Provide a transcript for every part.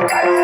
मला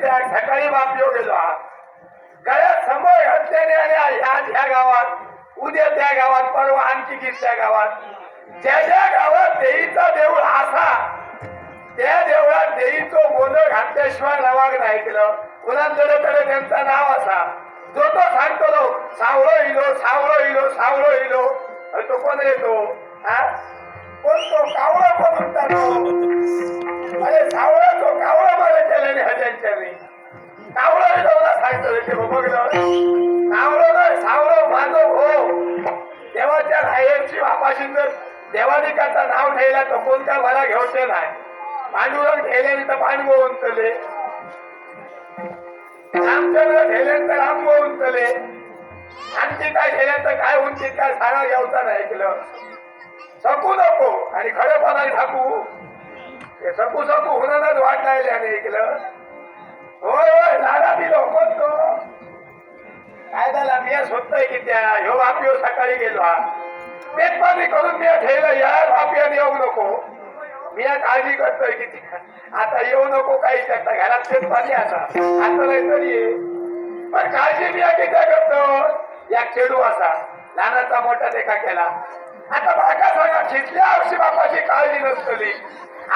त्या सकाळी बाप योगेला गळ्यात समोर घातल्याने आणि आज ह्या गावात उद्या त्या गावात परवा आणखी गीत त्या गावात. ज्या ज्या गावात देईचा देऊळ असा त्या देवळात देवीचं गोंधळ घातल्याशिवाय नवाग नाही केलं. कुणाकडे तरी त्यांचा नाव असा. जो तो सांगतो लोक सावळो इलो सावळो इलो सावळो इलो. तो कोण येतो हा? कोण तो कावळा कोण म्हणता अरे सावळा तो कावळा मला केल्याने हजांच्याने कावळा इलो सांगतो ते बघलं. सावळो नाही सावळो माझो हो देवाच्या रायरची बापाशी जर देवाधिकाचा नाव ठेवला तर कोणत्या मला घेऊचे नाही पांडुरंग ठेवल्याने तर पांडव उंचले रामचंद्र ठेवले तर रामगो उंचले आणखी काय ठेवले तर काय उंची काय सारा घ्यायचा नाही ऐकलं. सकू नको. आणि खरेपणा ठाकू ते सकू सकू हुनरच वाट आणि ऐकलं. होय होय लाडा दिलो कोण काय झाला मी स्वतः की त्या ह्यो बापियो सकाळी गेलो हा. पेटपाणी करून मी ठेवलं या बापियाने येऊ नको. मी काळजी करतोय किती आता येऊ नको काही करता घरात तेच पाणी आता. आता नाही तरी पण काळजी मी किती करतो. या खेळू असा लहानाचा मोठा देखा केला. आता बाका सांगा शिकल्या वर्षी बापाची काळजी नसतली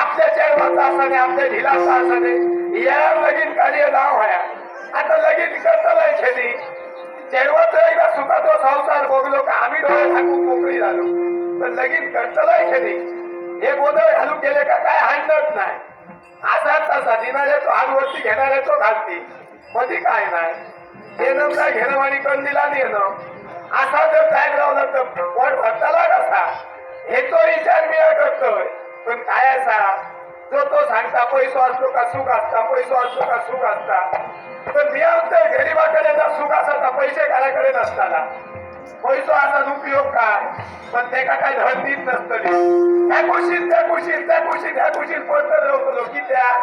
आपल्या चेडवाचा असाने आपल्या ढिलाचा असाने या लगीन कार्य नाव व्हाया आता लगीन करतलाय शेती चेडवाचं एकदा सुखाचा संसार भोगलो का आम्ही डोळे टाकून मोकळी झालो. पण लगीन करतलाय शेती हे गोंधळ घालून गेले का काय हांडत नाही. असा तसा दिनाले तो हातवरती घेणारे तो घालती मधी काय नाही. येणं काय घेणं आणि कण दिला नाही येणं असा जर टॅग लावला तर पोट भरताला कसा? हे तो विचार मी करतोय पण काय असा? जो तो सांगता पैसो असतो का सुख असता पैसो असतो का सुख असता. तर मी म्हणतोय गरीबाकडे जर सुख असता पैसे घराकडे नसताना. पैसो असा उपयोग काय? पण ते का काय धड देत नसतली त्या कुशीत त्या कुशीत त्या कुशीत त्या कुशीत पडत लोक की त्या?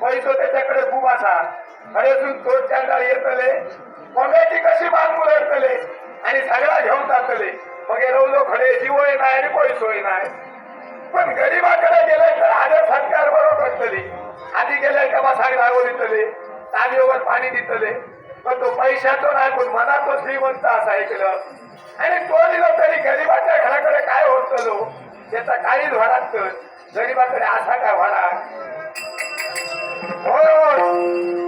पैसो त्याच्याकडे खूप असा. अरे तू दोन चार येतले. कोंब्याची कशी मान उलटतले? आणि सगळा घेऊन जातले मग हे रवलो खडे जीवय नाही आणि पैसोय नाही. पण गरीबाकडे गेले तर आदर सत्कार बरोबर करतले. आधी गेले का मग साग दितले. तांदीवर पाणी दितले. पण तो पैशातो नाही पण मनातो श्रीमंत असा ऐकलं. आणि तो दिलं तरी गरीबाच्या घराकडे काय होतलो त्याचा काहीच भरात गरीबाकडे असा काय भरा होय होय.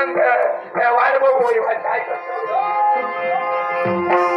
राजा उन्हान वाट बघू हे काय करतो येई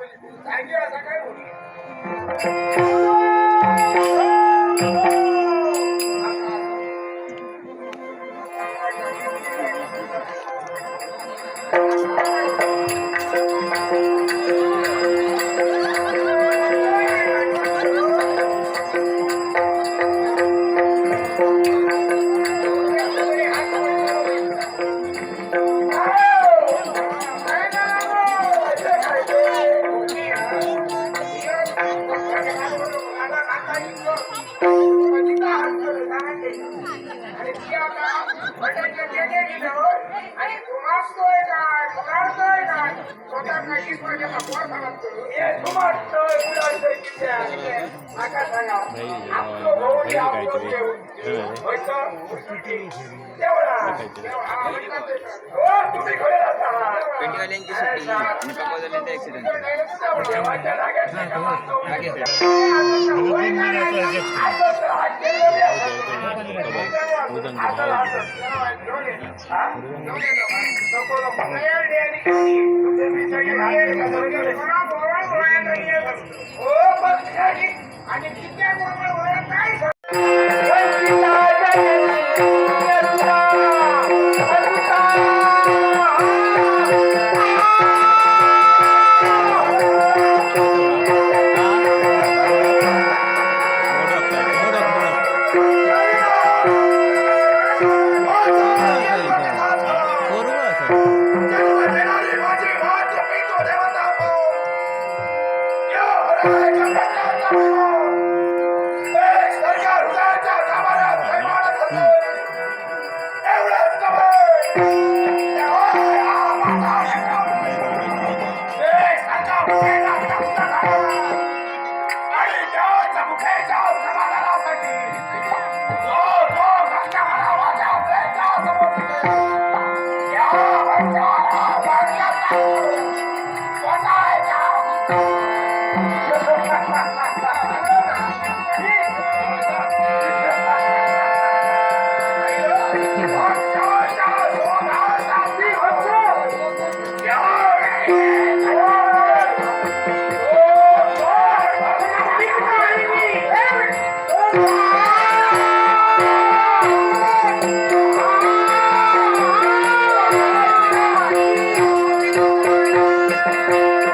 सांगा होता जागी असं काय बोलली तुम्ही खरे राहता पेंटवाल्यांची सुट्टी आणि पकवाजाल्यांचा ऍक्सिडेंट? आणि किती